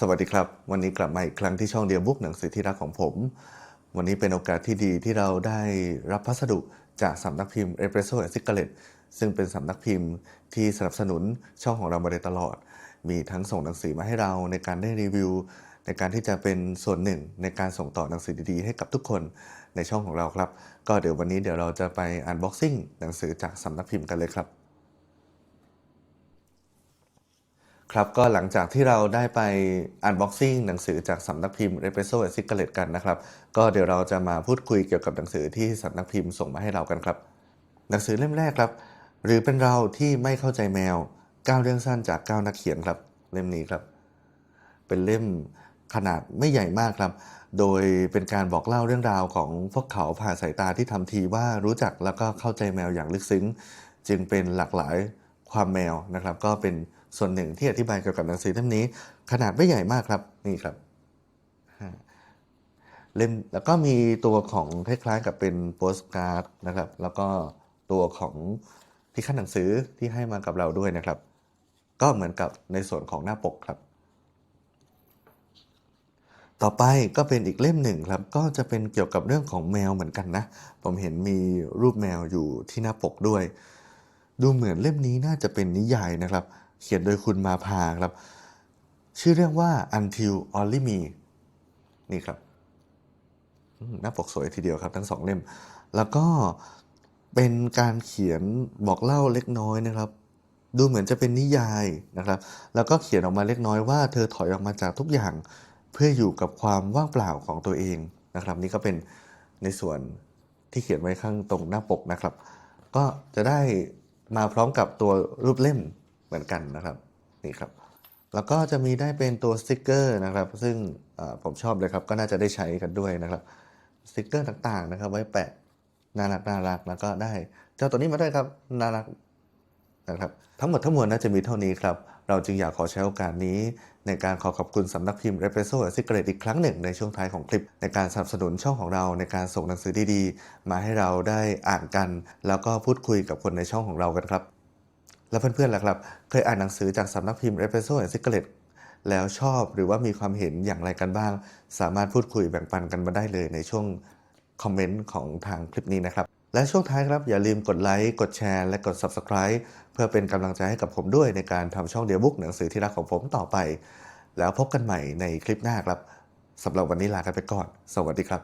สวัสดีครับ วันนี้กลับมาอีกครั้งที่ช่องเดียบุ๊กหนังสือที่รักของผม วันนี้เป็นโอกาสที่ดีที่เราได้รับพัสดุจากสำนักพิมพ์ e s p r e s s o and Cigarette ซึ่งเป็นสำนักพิมพ์ที่สนับสนุนช่องของเรามาโดยตลอด มีทั้งส่งหนังสือมาให้เราในการได้รีวิว ในการที่จะเป็นส่วนหนึ่งในการส่งต่อหนังสือดีๆ ให้กับทุกคนในช่องของเราครับ ก็เดี๋ยววันนี้เดี๋ยวเราจะไปอ่านบ็อกซิ่งหนังสือจากสำนักพิมพ์กันเลยครับ ครับก็หลังจากที่เราได้ไปอันบ็อกซิ่งหนังสือจากสำนักพิมพ์ r e p r e s s o and Cigarette กันนะครับ ก็เดี๋ยวเราจะมาพูดคุยเกี่ยวกับหนังสือที่สำนักพิมพ์ส่งมาให้เรากันครับ หนังสือเล่มแรกครับ หรือเป็นเราที่ไม่เข้าใจแมว9เรื่องสั้นจาก9นักเขียนครับเล่มนี้ครับ เป็นเล่มขนาดไม่ใหญ่มากครับ โดยเป็นการบอกเล่าเรื่องราวของพวกเขาผ่านสายตาที่ทำทีว่ารู้จักแล้วก็เข้าใจแมวอย่างลึกซึ้ง จึงเป็นหลากหลายความแมวนะครับ ก็เป็น ส่วนหนึ่งที่อธิบายเกี่ยวกับหนังสือเล่มนี้ ขนาดไม่ใหญ่มากครับนี่ครับเล่มแล้วก็มีตัวของคล้ายๆกับเป็นโปสการ์ดนะครับ แล้วก็ตัวของที่ขั้นหนังสือที่ให้มากับเราด้วยนะครับ ก็เหมือนกับในส่วนของหน้าปกครับ ต่อไปก็เป็นอีกเล่มหนึ่งครับ ก็จะเป็นเกี่ยวกับเรื่องของแมวเหมือนกันนะ ผมเห็นมีรูปแมวอยู่ที่หน้าปกด้วย ดูเหมือนเล่มนี้น่าจะเป็นนิยายนะครับ เขียนโดยคุณมาพาครับ ชื่อเรื่องว่า Until Only Me นี่ครับหน้าปกสวยทีเดียวครับ ทั้งสองเล่ม แล้วก็เป็นการเขียนบอกเล่าเล็กน้อยนะครับ ดูเหมือนจะเป็นนิยายนะครับ แล้วก็เขียนออกมาเล็กน้อยว่าเธอถอยออกมาจากทุกอย่าง เพื่ออยู่กับความว่างเปล่าของตัวเองนะครับ นี่ก็เป็นในส่วนที่เขียนไว้ข้างตรงหน้าปกนะครับ ก็จะได้มาพร้อมกับตัวรูปเล่ม มือนกันนะครับนี่ครับ แล้วก็จะมีได้เป็นตัวสติกเกอร์นะครับ ซึ่งผมชอบเลยครับก็น่าจะได้ใช้กันด้วยนะครับสติกเกอร์ต่างๆนะครับ ไว้แปะน่ารักน่ารักแล้วก็ได้ เจ้าตัวนี้มาด้วยครับน่ารักนะครับ ทั้งหมดทั้งมวลน่าจะมีเท่านี้ครับ เราจึงอยากขอใช้โอกาสนี้ ในการขอขอบคุณสำนักพิมพ์ r e p r e s s o and Cigarette อีกครั้งหนึ่งในช่วงท้ายของคลิป ในการสนับสนุนช่องของเราในการส่งหนังสือดีๆ มาให้เราได้อ่านกัน แล้วก็พูดคุยกับคนในช่องของเรากันครับ แล้วเพื่อนๆล่ะครับ เคยอ่านหนังสือจากสำนักพิมพ์ r e p r e s s o and Cigarette แล้วชอบหรือว่ามีความเห็นอย่างไรกันบ้าง สามารถพูดคุยแบ่งปันกันมาได้เลยในช่วงคอมเมนต์ของทางคลิปนี้นะครับ และช่วงท้ายครับ อย่าลืมกดไลค์กดแชร์และกด Subscribe เพื่อเป็นกำลังใจให้กับผมด้วยในการทำช่องเดียบุ๊กหนังสือที่รักของผมต่อไป แล้วพบกันใหม่ในคลิปหน้าครับสำหรับวันนี้ลากันไปก่อน สวัสดีครับ